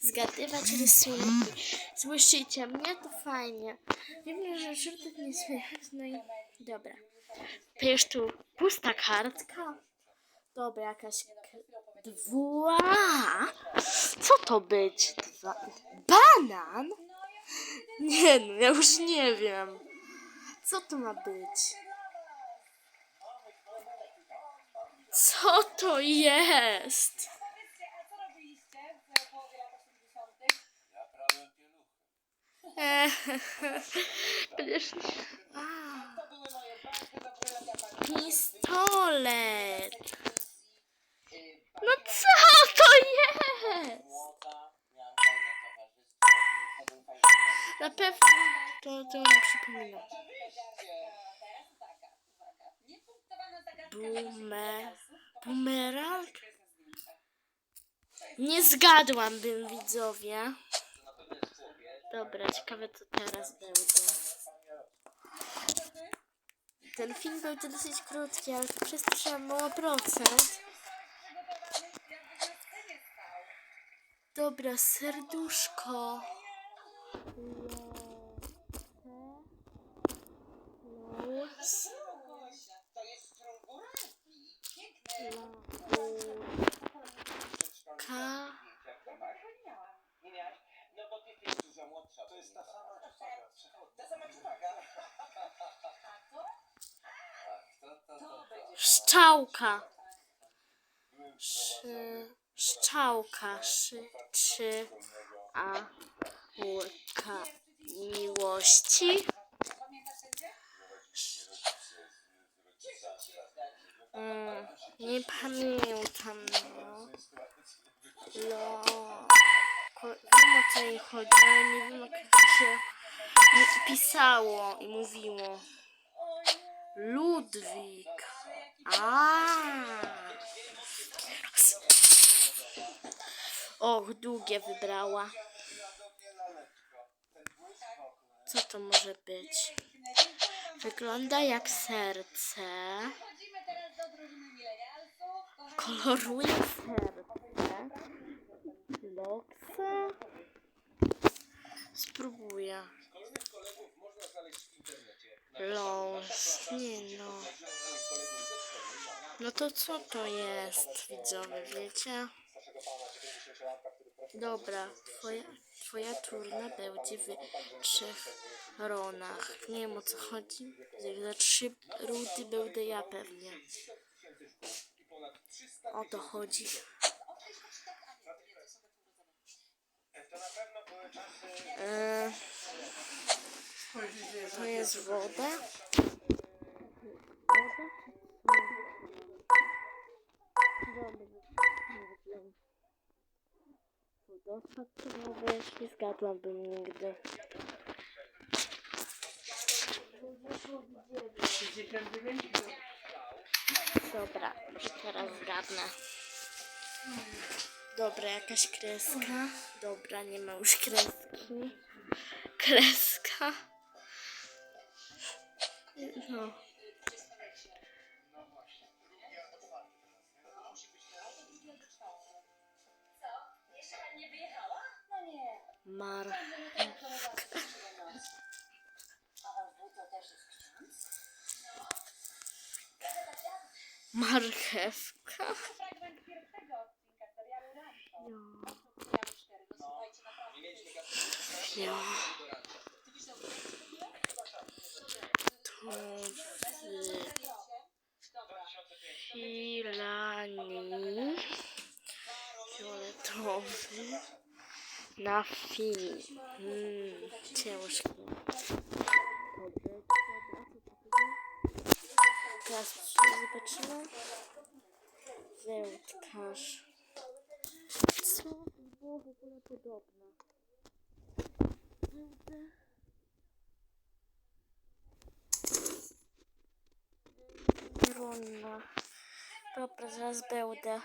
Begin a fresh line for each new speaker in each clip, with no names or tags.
zgadywać rysunki. Słyszycie mnie? To fajnie. Wiem, że żartów nie słychać, no i dobra. To już tu pusta kartka. Dobra, jakaś dwa. Co to być? Dwa. Banan? Nie no, ja już nie wiem. Co to ma być? Co to jest?
Pani.
pistolet. No co to jest? Na pewno to, to mi przypomina.
Teraz uwaga, uwaga. Niepunktowana zagadka
Bume-
naszych osób.
Bumerang? Nie zgadłam bym, widzowie. Dobra, ciekawe co teraz będzie. Ten film to dosyć krótki, ale to mam mało procent. Dobra, serduszko. Los.
To jest strąguraki. Piękne.
Ka.
Nie miałaś? No bo ty jesteś dużo młodsza. To jest ta sama czwaga.
Ta sama czwaga. A to?
To, to,
To
to, to.
będzie
Szczałka. Szy, szczałka. Szy, czy, a, łka. Miłości. Mm, nie pamiętam. No. Lo. Ko- o co jej chodzi, ale nie wiem jak się pisało i mówiło. Ludwik. Och, długie wybrała. Co to może być? Wygląda jak serce. Koloruje serce. Loksa. Spróbuję. Los. Nie no. To co to jest, widzowie, wiecie? Dobra, twoja, twoja turna będzie w trzech ronach. Nie wiem o co chodzi. Za trzy rudy będę ja pewnie. O to chodzi. E, to jest woda. Wodosad to nie zgadłabym nigdy.
69?
Dobra, teraz zgadnę. Dobra, jakaś kreska. Dobra, nie ma już kreski. Kreska. No.
Nie wyjechała? No nie.
Mar. Marchewka.
Fragment pierwszego odcinka serialu Rancho. Miałam cztery, słuchajcie, naprawdę.
Ja. To w Fioletowy. Na film. Mm, ciężko. Teraz zobaczymy. Wędkarz. Co było w ogóle podobne? Trudno. Dobra, zaraz będę.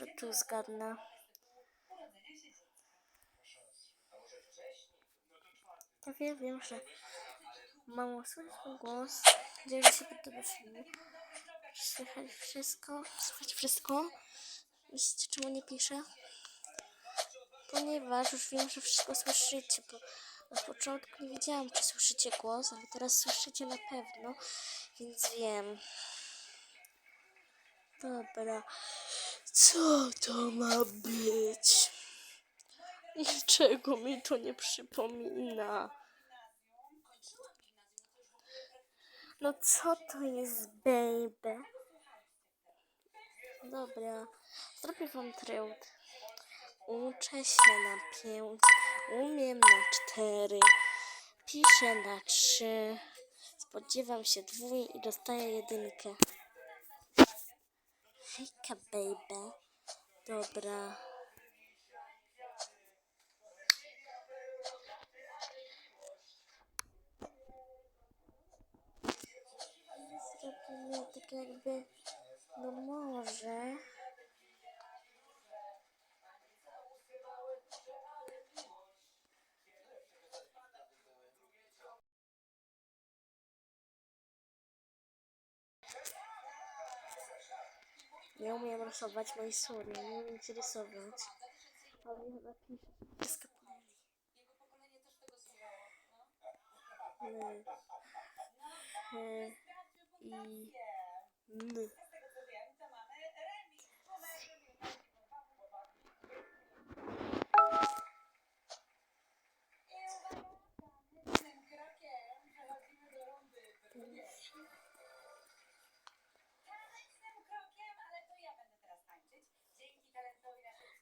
Może tu zgadnę. Ja wiem, że mam słyszeć głos. Nadzieję, że się podoba filmu. Słychać wszystko, słychać wszystko. Myślicie, czemu nie piszę? Ponieważ już wiem, że wszystko słyszycie, bo na początku nie wiedziałam, czy słyszycie głos, ale teraz słyszycie na pewno, więc wiem. Dobra. Co to ma być? Niczego mi to nie przypomina. No co to jest, baby? Dobra, zrobię wam trud. Uczę się na pięć, umiem na cztery, piszę na trzy, spodziewam się dwój i dostaję jedynkę. Hejka, baby. Dobra. Zrobimy tak jakby, no może... Nie umiem rysować mojej sorry, nie umiem ci rysować. Ale ja napiszę wszystko L, H, I, N.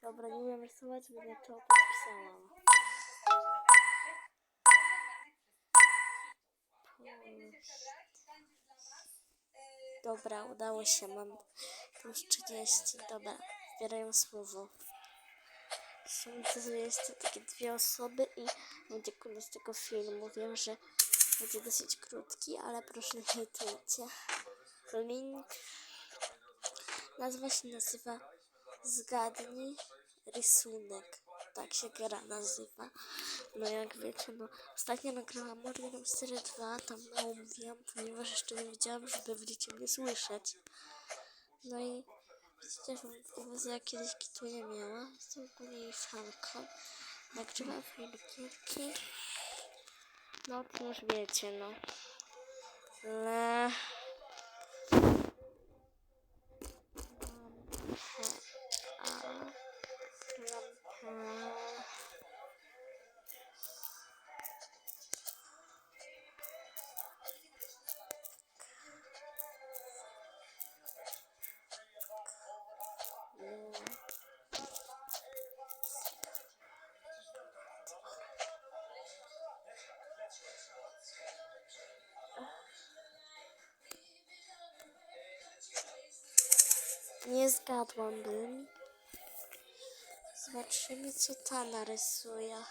Dobra, nie umiem rysować, będę to podpisałam. Dobra, udało się, mam plus 30. Dobra, zbierają słowo. Są to jest takie dwie osoby i będzie koniec tego filmu. Wiem, że będzie dosyć krótki, ale proszę nie hejtujcie. Link. Nazwa się nazywa Zgadnij rysunek. Tak się gra nazywa. No jak wiecie, no ostatnio nagrałam Morning Mystery 2, tam mało mówiłam, ponieważ jeszcze nie wiedziałam, żeby będziecie mnie słyszeć. No i was ja kiedyś kitu nie miała. Jestem ogólnie jej fanką. Nagrywam filmiki. No to już wiecie, no. Le... Nie zgadłabym. Zobaczymy, co ta narysuje.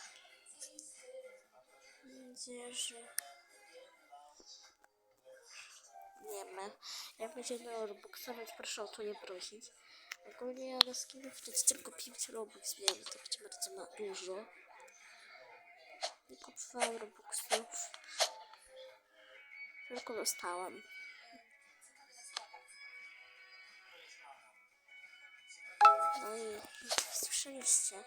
Nadzieję, że... Nie ma. Jak będzie na więc proszę o to nie prosić. Ogólnie ja na skinów chcecie kupić Robux, wiem, to będzie bardzo na dużo. Nie kupowałam Robuxów. Tylko dostałam. Słyszeliście,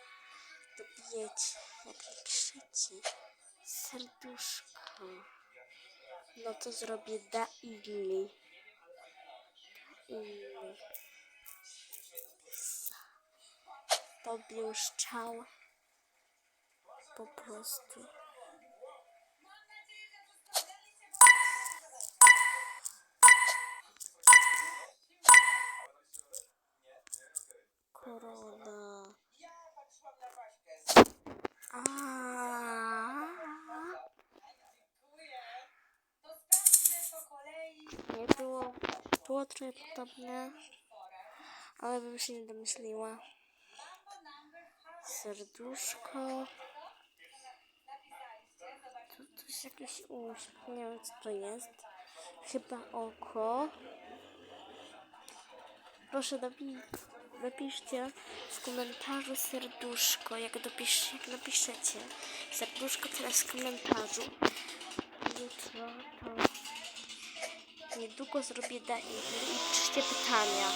dobijecie, jak napiszecie serduszko, no to zrobię da ili. Ili. Pobluszczał. Po prostu.
Po kolei
Nie było, było trochę podobne, ale bym się nie domyśliła. Serduszko,
zobaczcie.
tu coś jakiś uśmiech, nie wiem co to jest. Chyba oko. Proszę napi- napiszcie w komentarzu serduszko, jak, dopisz, jak napiszecie serduszko teraz w komentarzu. Jutro to niedługo zrobię da i piszcie pytania.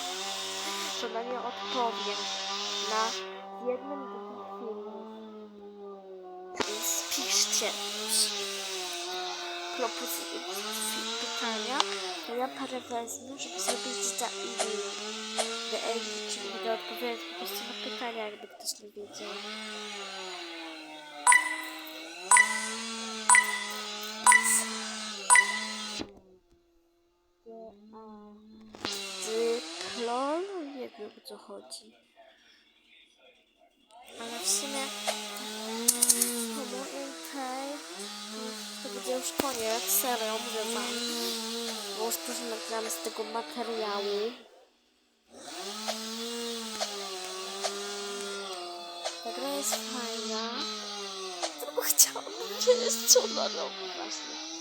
proszę na nie odpowiem na jednym drugim filmie. Więc piszcie propozycje, pytania, to ja parę wezmę, żeby zrobić da czyli będę odpowiadać po prostu na pytania, jakby ktoś nie wiedział. Dyplom? Nie wiem o co chodzi. Ale w sumie po moim tej to będzie już koniec, serio, mówię wam. Bo już później nagramy z tego materiału. jest fajna. Chciałabym kiedyś ciągnąć właśnie.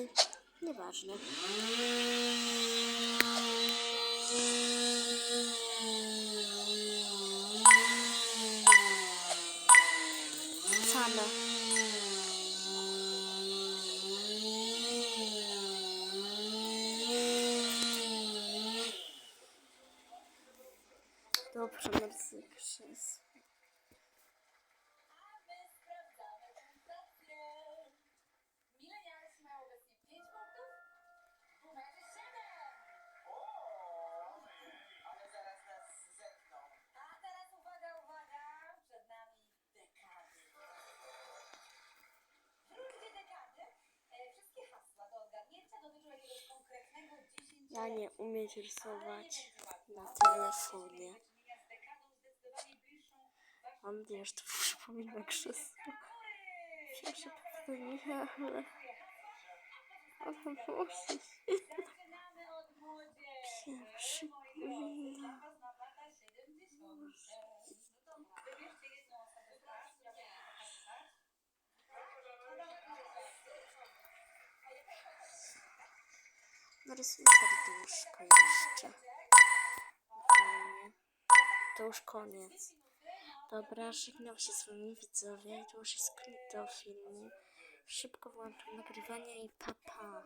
Nigdy. Nieważne. Same. Dobrze, merci krzesło. Ja nie umiem rysować na telefonie. Mam nadzieję, że to przypomina krzesło. Pierwsze powtórzenie, ale... Ale musi. Pierwszy powinna. Narysuję serduszko jeszcze. Fajnie. To już koniec. Dobra, żegnam się z wami widzowie. To już jest koniec tego filmu. Szybko włączam nagrywanie i pa pa.